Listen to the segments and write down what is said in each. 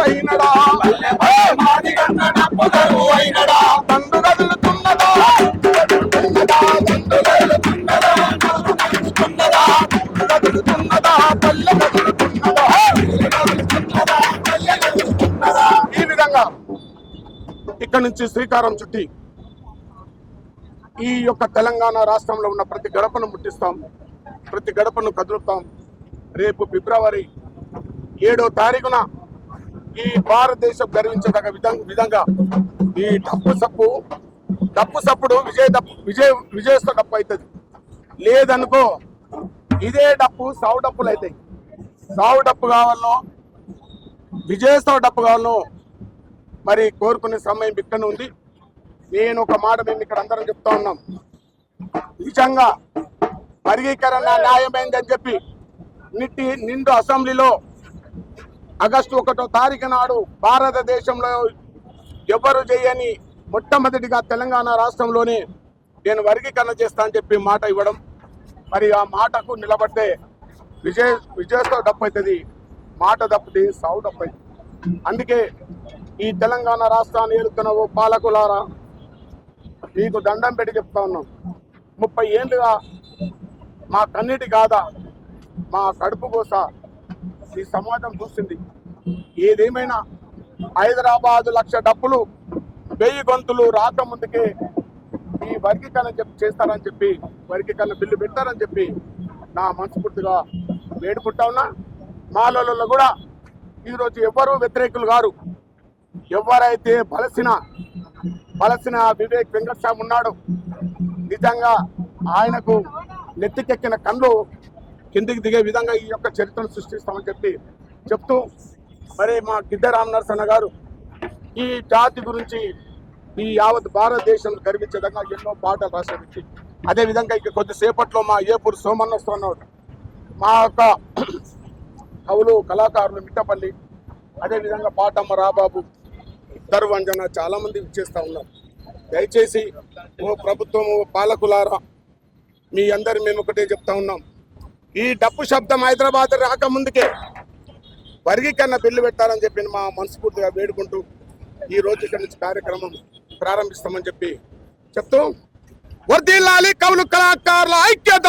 అయినడా? మాది అయినడా తండ్రు కదులుతున్నదా తండ్రు కదులుతున్నదా కదులుతున్నదా కదులుతున్నదా పల్లె కదులుతున్నదా కదులుతున్నదా పల్లె కదులుతున్నదా ఈ విధంగా ఇక్కడ నుంచి శ్రీకారం చుట్టి ఈ యొక్క తెలంగాణ రాష్ట్రంలో ఉన్న ప్రతి గడపను ముట్టిస్తాం ప్రతి గడపను కదులుతాం. రేపు ఫిబ్రవరి ఏడో తారీఖున ఈ భారతదేశం గర్వించదగ విధంగా విధంగా ఈ డప్పు సప్పు డప్పు సప్పుడు విజయ డప్పు విజయ విజయస్త డప్పు అవుతుంది లేదనుకో ఇదే డప్పు సావు డప్పులు అవుతాయి సావు డప్పు కావాలనో విజయస్త డప్పు కావాలనో మరి కోరుకునే సమయం ఇక్కడ ఉంది. నేను ఒక మాట మేము ఇక్కడ అందరం చెప్తా ఉన్నాం. నిజంగా వర్గీకరణ న్యాయమైందని చెప్పి నిట్టి నిండు అసెంబ్లీలో ఆగస్టు ఒకటో తారీఖు నాడు భారతదేశంలో ఎవరు చేయని మొట్టమొదటిగా తెలంగాణ రాష్ట్రంలోనే నేను వర్గీకరణ చేస్తా అని చెప్పి మాట ఇవ్వడం. మరి ఆ మాటకు నిలబడితే విజయ విజయస్తో డప్పైతుంది మాట తప్పితే సావు డప్పైతుంది అందుకే ఈ తెలంగాణ రాష్ట్రాన్ని ఏలుతున్న ఓ పాలకులారా మీకు దండం పెట్టి చెప్తా ఉన్నాం. ముప్పై ఏళ్ళుగా మా కన్నీటి కాదా మా కడుపు కోస ఈ సమాజం చూసింది. ఏదేమైనా హైదరాబాద్ లక్ష డబ్బులు వెయ్యి గొంతులు రాకముందుకే ఈ వర్గీకరణ చెప్పి చేస్తారని చెప్పి వర్గీకరణ బిల్లు పెడతారని చెప్పి నా మనస్ఫూర్తిగా వేడుకుంటా ఉన్నా. మాలలో కూడా ఈరోజు ఎవరు వ్యతిరేకులు గారు ఎవరైతే బలసిన బలసిన వివేక్ వెంకటస్వామి ఉన్నాడు నిజంగా ఆయనకు నెత్తికెక్కిన కళ్ళు కిందికి దిగే విధంగా ఈ యొక్క చరిత్రను సృష్టిస్తామని చెప్పి చెప్తూ మరి మా గిద్ద రామ్ నరసన్న గారు ఈ జాతి గురించి ఈ యావత్ భారతదేశం గర్వించదంగా ఎన్నో పాటలు రాసే వ్యక్తి అదే విధంగా ఇక కొద్దిసేపట్లో మా ఏపూరు సోమన్న వస్తున్నారు మా యొక్క కవులు కళాకారులు మిట్టపల్లి అదే విధంగా పాటమ్మ రాబాబు దర్వంజన చాలామంది ఇచ్చేస్తూ ఉన్నారు. దయచేసి ఓ ప్రభుత్వం పాలకులారా మీ అందరి మేము ఒకటే చెప్తా ఉన్నాం. ఈ డప్పు శబ్దం హైదరాబాద్ రాకముందుకే వర్గీకరణ బిల్లు పెట్టాలని చెప్పి మా మనస్ఫూర్తిగా వేడుకుంటూ ఈ రోజు ఇక్కడ నుంచి కార్యక్రమం ప్రారంభిస్తామని చెప్పి చెప్తూ వర్దిల్లాలి కవులు కళాకారుల ఐక్యత.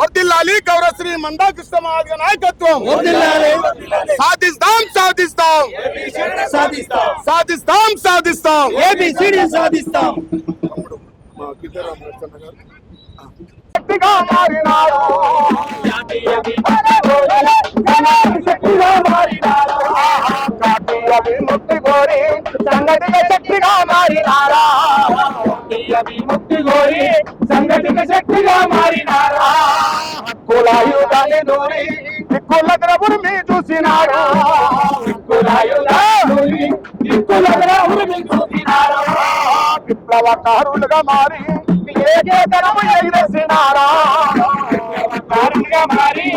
వర్దిల్లాలి గౌరవశ్రీ మందాకృష్ణ మహారాజు నాయకత్వం సాధిస్తాం సాధిస్తాం. సాధిస్తాం. సాధిస్తాం సాధిస్తాం. ఏబిసిడి విముక్తి కోరి సంగతిగా శక్తిగా మారినారా? విముక్తి కోరి సంఘటిత శక్తిగా మారినారా? కులాయుధాన్ని దూరి దిక్కుల ద్రవుడు మీ చూసినాడు? కులాయుధాన్ని దిక్కుల ద్రవుడిని చూసినారా? విప్లవకారులుగా మారి ఏకేతనము ఎగిరేసినారా? కారణంగా మారి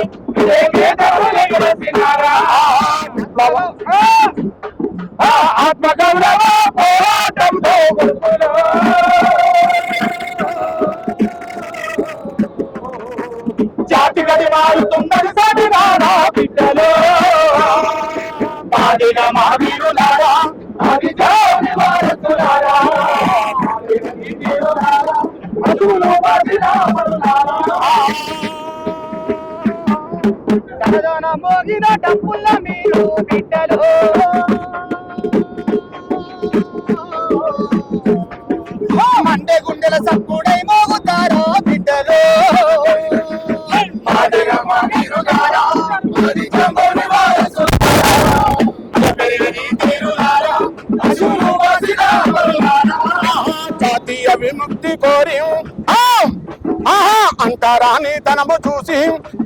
ఏకేతరులు ఎగరేసినారా? విప్లవ ఆత్మగౌరవ పోరాటంతో గొప్పలో జాతి గది మారుతున్నది సాటినారా బిడ్డలు పాడిన మా వీరులారా అది జాతి వారసులారా అదులో పాడిన మోగిన డబ్బుల మీరు బిడ్డలు విముక్తి కోరి. ఆ! ఆహా! అంతరాని తనము చూసి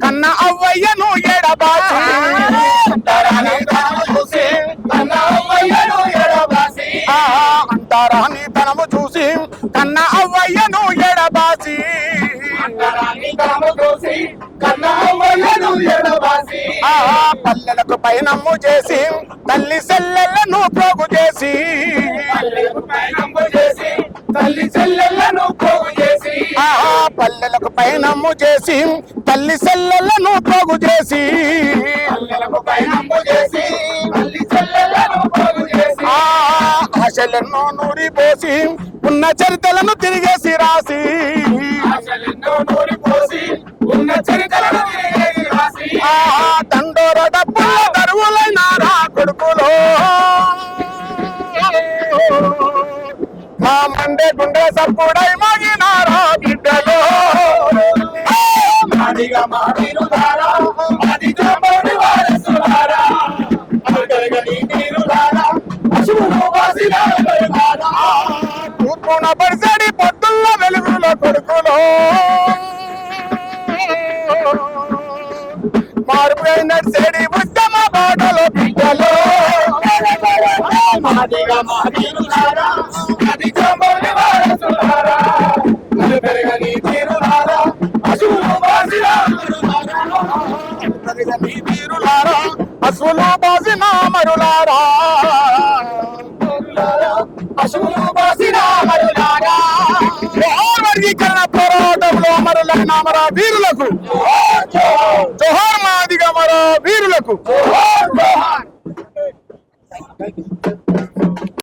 కన్న అవ్వయ్యను ఎడబాసి. అంతరాని తనము చూసి కన్న అవ్వయ్యను ఎడబాసి. ఆహా! అంతరాని తనము చూసి కన్న అవ్వయ్యను ఎడబాసి. అంతరాని తనము చూసి కన్న అవ్వయ్యను ఎడబాసి. ఆహా! పల్లెలకు పైనమ్ము చేసి తల్లి సెల్లెలను పోగు చేసి. పల్లెకు పయనము చేసి తల్లి చెల్లెలను పోగు చేసి. పల్లెలకు పైనమ్ము చేసి తల్లి చెల్లెలను పోగు చేసి. పల్లెలకు పైనమ్ము చేసి తల్లి చెల్లెలను పోగు చేసి. ఆశలను నూరి పోసి ఉన్న చరితలను తిరిగేసి రాసి. ఆశలను నూరి పోసి ఉన్న చరితలను తిరిగేసి రాసి. దండోర డబ్బుల దరువులైనారా కొడుకులో. మా మండే గుండె సప్పుడై మగినారా బిడ్డలో. మాదిగ మాదిరులారా, మాది జాంబోని వారసులారా, అలకలగని తీరులారా, పశువులు వాసిన వెలుగారా. తూర్పున పరిసడి పొద్దుల్ల వెలుగుల కొడుకులో. మార్పు నడిసేడి ఉత్తమ బాటలో బిడ్డలో. మాదిగా మాదిరులారా, అసలు బాసిన మరులారా పశువులు బాసిన మరులారా. వర్గీకరణ పోరాటంలో అమరులైన అమర వీరులకు